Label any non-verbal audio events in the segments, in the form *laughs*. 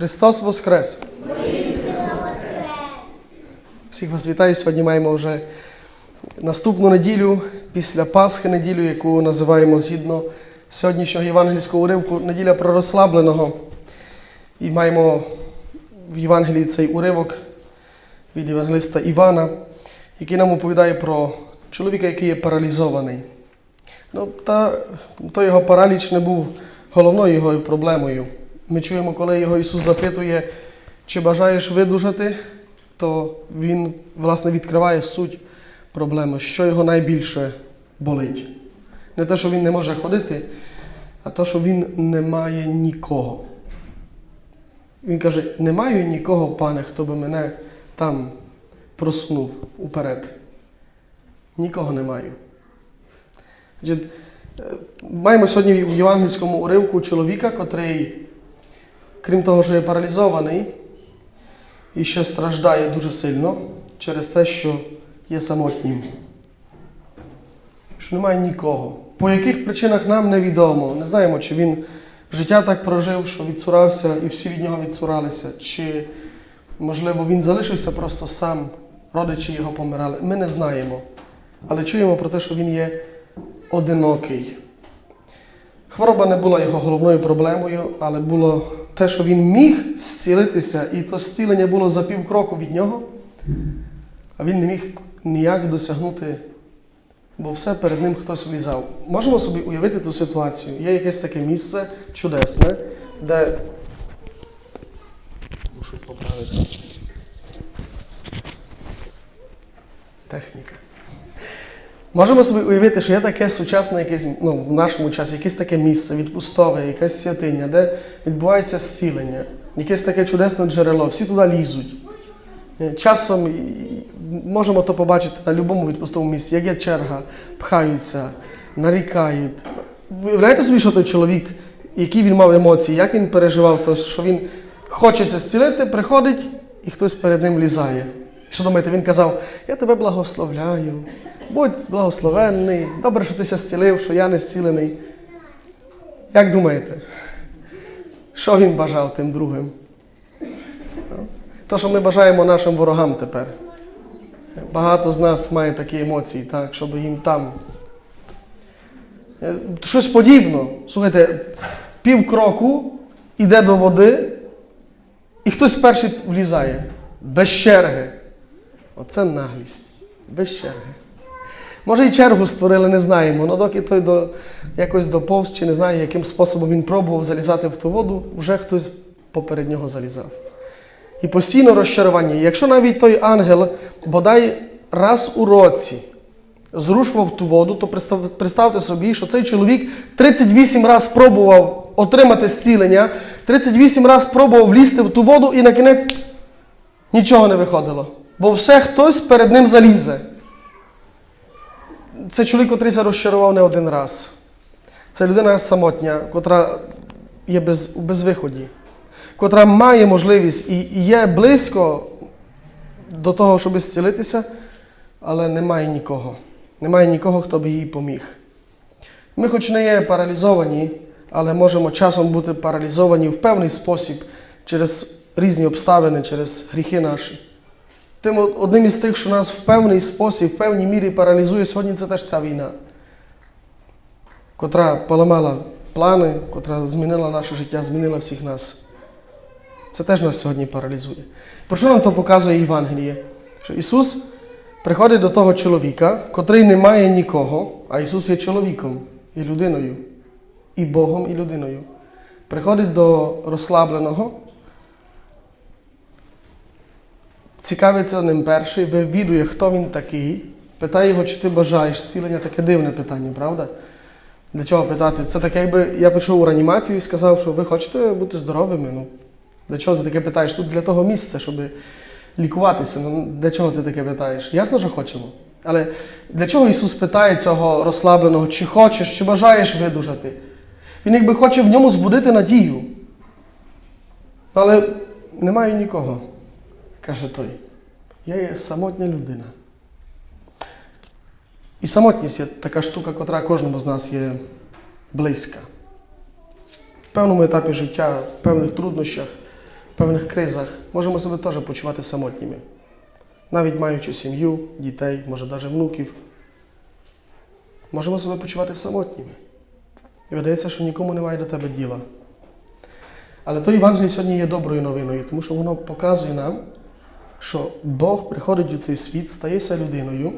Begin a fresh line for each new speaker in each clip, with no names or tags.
Христос Воскрес! Всіх вас вітаю. Сьогодні маємо вже наступну неділю після Пасхи, неділю, яку називаємо згідно сьогоднішнього євангельського уривку неділя про розслабленого. І маємо в Євангелії цей уривок від євангелиста Івана, який нам оповідає про чоловіка, який є паралізований. Ну, та той його параліч не був головною його проблемою. Ми чуємо, коли його Ісус запитує, чи бажаєш видужати, то Він, власне, відкриває суть проблеми, що його найбільше болить. Не те, що він не може ходити, а те, що він не має нікого. Він каже: не маю нікого, пане, хто би мене там просунув уперед. Нікого не маю. Е, Маємо сьогодні в євангельському уривку чоловіка, котрий, крім того, що є паралізований, і ще страждає дуже сильно через те, що є самотнім. Що немає нікого. По яких причинах нам невідомо. Не знаємо, чи він життя так прожив, що відцурався і всі від нього відцуралися, чи, можливо, він залишився просто сам, родичі його помирали. Ми не знаємо. Але чуємо про те, що він є одинокий. Хвороба не була його головною проблемою, але було те, що він міг зцілитися, і то зцілення було за півкроку від нього, а він не міг ніяк досягнути, бо все перед ним хтось влізав. Можемо собі уявити ту ситуацію. Є якесь таке місце чудесне, де. Мушу поправити. Техніка. Можемо собі уявити, що є таке сучасне якесь, ну, в нашому часі, якесь таке місце, відпустове, якась святиня, де відбувається зцілення, якесь таке чудесне джерело, всі туди лізуть. Е, Часом можемо то побачити на будь-якому відпустовому місці, як є черга, пхаються, нарікають. Уявляєте собі, що той чоловік, які він мав емоції, як він переживав, то, що він хочеться зцілити, приходить і хтось перед ним лізає. Що думаєте, він казав, я тебе благословляю, будь благословенний, добре, що ти ся зцілив, що я не зцілений. Як думаєте, що він бажав тим другим? То, що ми бажаємо нашим ворогам тепер. Багато з нас має такі емоції, так, щоб їм там. Щось подібне. Слухайте, пів кроку йде до води, і хтось перший влізає. Без черги. Оце наглість. Без черги. Може, і чергу створили, не знаємо. але доки той до, якось доповз, чи не знаю, яким способом він пробував залізати в ту воду, вже хтось поперед нього залізав. І постійно розчарування. Якщо навіть той ангел бодай раз у році зрушував ту воду, то представте собі, що цей чоловік 38 разів пробував отримати зцілення, 38 разів пробував влізти в ту воду і на кінець нічого не виходило. Бо все хтось перед ним залізе. Це чоловік, котрий це розчарував не один раз. Це людина самотня, котра є без, у безвиході, котра має можливість і є близько до того, щоб зцілитися, але немає нікого. Немає нікого, хто би їй поміг. Ми, хоч не є паралізовані, але можемо часом бути паралізовані в певний спосіб через різні обставини, через гріхи наші. Тим одним із тих, що нас в певний спосіб, в певній мірі паралізує сьогодні, це теж ця війна, котра поламала плани, котра змінила наше життя, змінила всіх нас. Це теж нас сьогодні паралізує. Про що нам то показує Євангеліє? Що Ісус приходить до того чоловіка, котрий не має нікого, а Ісус є чоловіком і людиною, і Богом, і людиною. Приходить до розслабленого, цікавиться ним перший, вивідує, хто він такий, питає його, чи ти бажаєш зцілення, таке дивне питання, правда? Для чого питати? Це таке, якби я пішов у реанімацію і сказав, що ви хочете бути здоровими. Ну, для чого ти таке питаєш? Тут для того місця, щоб лікуватися. Ну, для чого ти таке питаєш? Ясно, що хочемо. Але для чого Ісус питає цього розслабленого, чи хочеш, чи бажаєш видужати? Він якби хоче в ньому збудити надію. Але немає нікого, каже той. Я є самотня людина. І самотність є така штука, котра кожному з нас є близька. В певному етапі життя, в певних труднощах, певних кризах можемо себе теж почувати самотніми. Навіть маючи сім'ю, дітей, може навіть внуків. Можемо себе почувати самотніми. І видається, що нікому немає до тебе діла. Але то Євангеліє сьогодні є доброю новиною, тому що воно показує нам, що Бог приходить у цей світ, стається людиною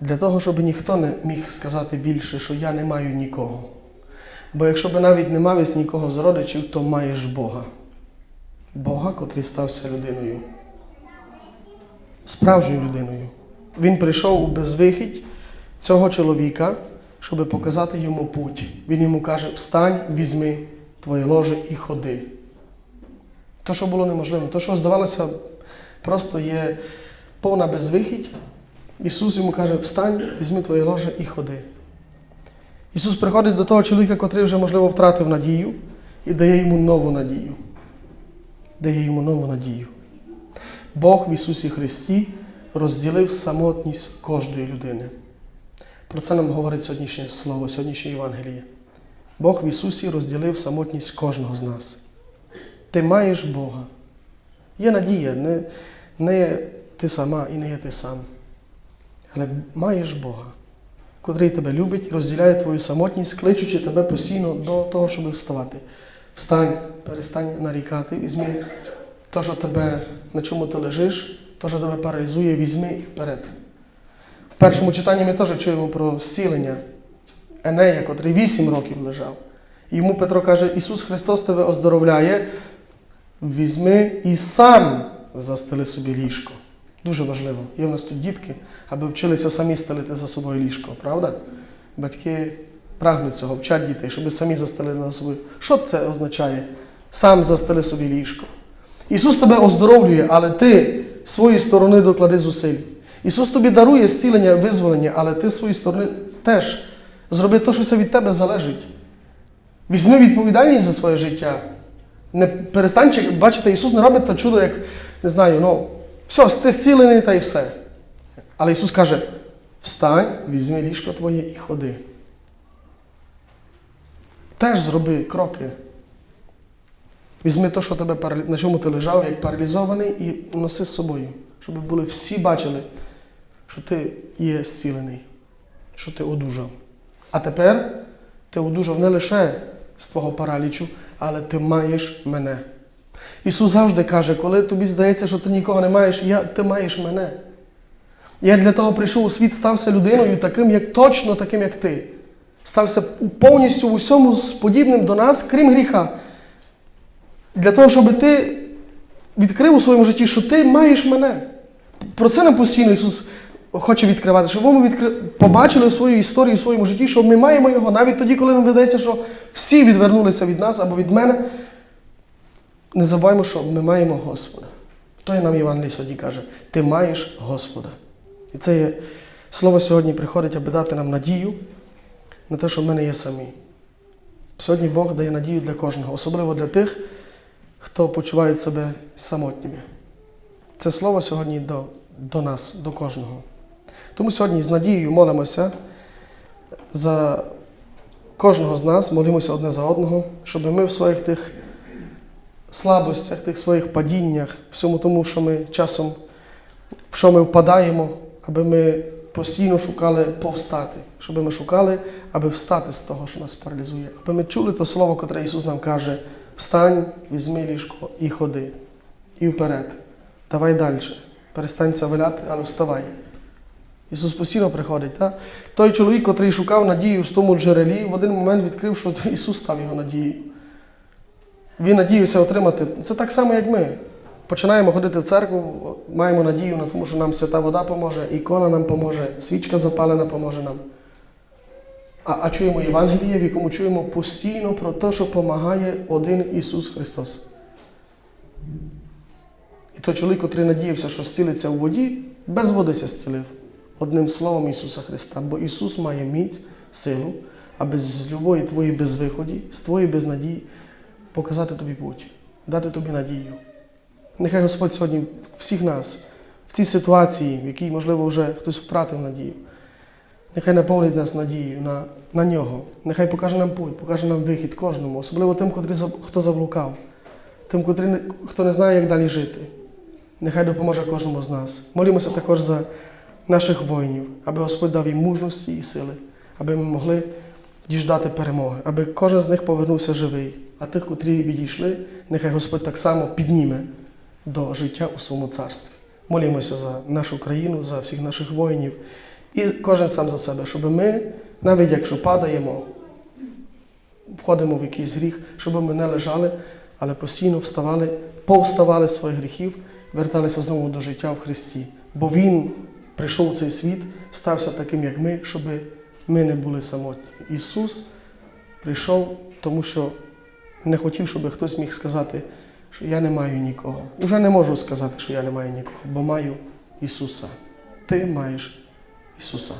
для того, щоб ніхто не міг сказати більше, що я не маю нікого. Бо якщо б навіть не мав із нікого з родичів, то маєш Бога. Бога, котрий стався людиною. Справжньою людиною. Він прийшов у безвихідь цього чоловіка, щоб показати йому путь. Він йому каже: встань, візьми твоє ложе і ходи. То, що було неможливо, то, що здавалося, просто є повна безвихідь. Ісус йому каже: встань, візьми твоє ложе і ходи. Ісус приходить до того чоловіка, котрий вже, можливо, втратив надію, і дає йому нову надію. Дає йому нову надію. Бог в Ісусі Христі розділив самотність кожної людини. Про це нам говорить сьогоднішнє Слово, сьогоднішнє Євангеліє. Бог в Ісусі розділив самотність кожного з нас. Ти маєш Бога. Є надія, не, не ти сама і не є ти сам. Але маєш Бога, котрий тебе любить розділяє твою самотність, кличучи тебе постійно до того, щоб вставати. Встань, перестань нарікати, візьми те, що тебе, на чому ти лежиш, те, що тебе паралізує, візьми і вперед. В першому читанні ми теж чуємо про зцілення Енея, котрий вісім років лежав. І йому Петро каже: Ісус Христос тебе оздоровляє, візьми і сам застели собі ліжко. Дуже важливо. Є в нас тут дітки, аби вчилися самі стелити за собою ліжко, правда? Батьки прагнуть цього, вчать дітей, щоб самі застелили за собою. Що це означає? Сам застели собі ліжко. Ісус тебе оздоровлює, але ти з своєї сторони доклади зусиль. Ісус тобі дарує зцілення, визволення, але ти з своєї сторони теж зроби те, що це від тебе залежить. Візьми відповідальність за своє життя. Не перестань чек- бачите, Ісус не робить те чудо, як не знаю, ну, все, ти зцілений та й все. Але Ісус каже: встань, візьми ліжко твоє і ходи. Теж зроби кроки. Візьми те, що тебе на чому ти лежав, як паралізований, і носи з собою, щоб були всі бачили, що ти є зцілений, що ти одужав. А тепер ти одужав не лише з твого паралічу, але ти маєш мене. Ісус завжди каже, коли тобі здається, що ти нікого не маєш, я, ти маєш мене. Я для того прийшов у світ, стався людиною, таким, як точно таким, як ти. Стався повністю в усьому подібним до нас, крім гріха. Для того, щоб ти відкрив у своєму житті, що ти маєш мене. Про це нам постійно Ісус хоче відкривати, щоб ми відкри... побачили в своїй історії, в своєму житті, що ми маємо Його, навіть тоді, коли нам видається, що всі відвернулися від нас або від мене. Не забуваємо, що ми маємо Господа. То і нам Євангелій сьогодні каже: ти маєш Господа. І це є слово сьогодні приходить, аби дати нам надію на те, що в мене є самі. Сьогодні Бог дає надію для кожного, особливо для тих, хто почуває себе самотніми. Це слово сьогодні до, до нас, до кожного. Тому сьогодні з надією молимося за кожного з нас, молимося одне за одного, щоб ми в своїх тих слабостях, тих своїх падіннях, всьому тому, що ми часом, в що ми впадаємо, аби ми постійно шукали повстати, щоб ми шукали, аби встати з того, що нас паралізує, аби ми чули те слово, котре Ісус нам каже: встань, візьми ліжко і ходи. І вперед. Давай далі. Перестань це валяти, але вставай. Ісус постійно приходить. Так? Той чоловік, котрий шукав надію в тому джерелі, в один момент відкрив, що *laughs* Ісус став його надією. Він надіявся отримати. Це так само, як ми. Починаємо ходити в церкву, маємо надію на тому, що нам свята вода поможе, ікона нам поможе, свічка запалена поможе нам. А, а чуємо Євангеліє, в якому чуємо постійно про те, що допомагає один Ісус Христос. І той чоловік, котрий надіявся, що зцілиться у воді, без води ся зцілив. Одним словом Ісуса Христа. Бо Ісус має міць, силу, аби з любої твоєї безвиході, з твоєї безнадії показати тобі путь, дати тобі надію. Нехай Господь сьогодні всіх нас в цій ситуації, в якій, можливо, вже хтось втратив надію, нехай наповнить нас надією на, на нього. Нехай покаже нам путь, покаже нам вихід кожному, особливо тим, котрі, хто заблукав. тим, котрі хто не знає, як далі жити. Нехай допоможе кожному з нас. Молімося також за наших воїнів, аби Господь дав їм мужності і сили, аби ми могли діждати перемоги, аби кожен з них повернувся живий, а тих, котрі відійшли, нехай Господь так само підніме до життя у своєму царстві. Молімося за нашу країну, за всіх наших воїнів і кожен сам за себе, щоб ми, навіть якщо падаємо, входимо в якийсь гріх, щоб ми не лежали, але постійно вставали, повставали з своїх гріхів, верталися знову до життя в Христі. Бо Він прийшов у цей світ, стався таким, як ми, щоб ми не були самотні. Ісус прийшов, тому що не хотів, щоб хтось міг сказати, що я не маю нікого. Уже не можу сказати, що я не маю нікого, бо маю Ісуса. Ти маєш Ісуса.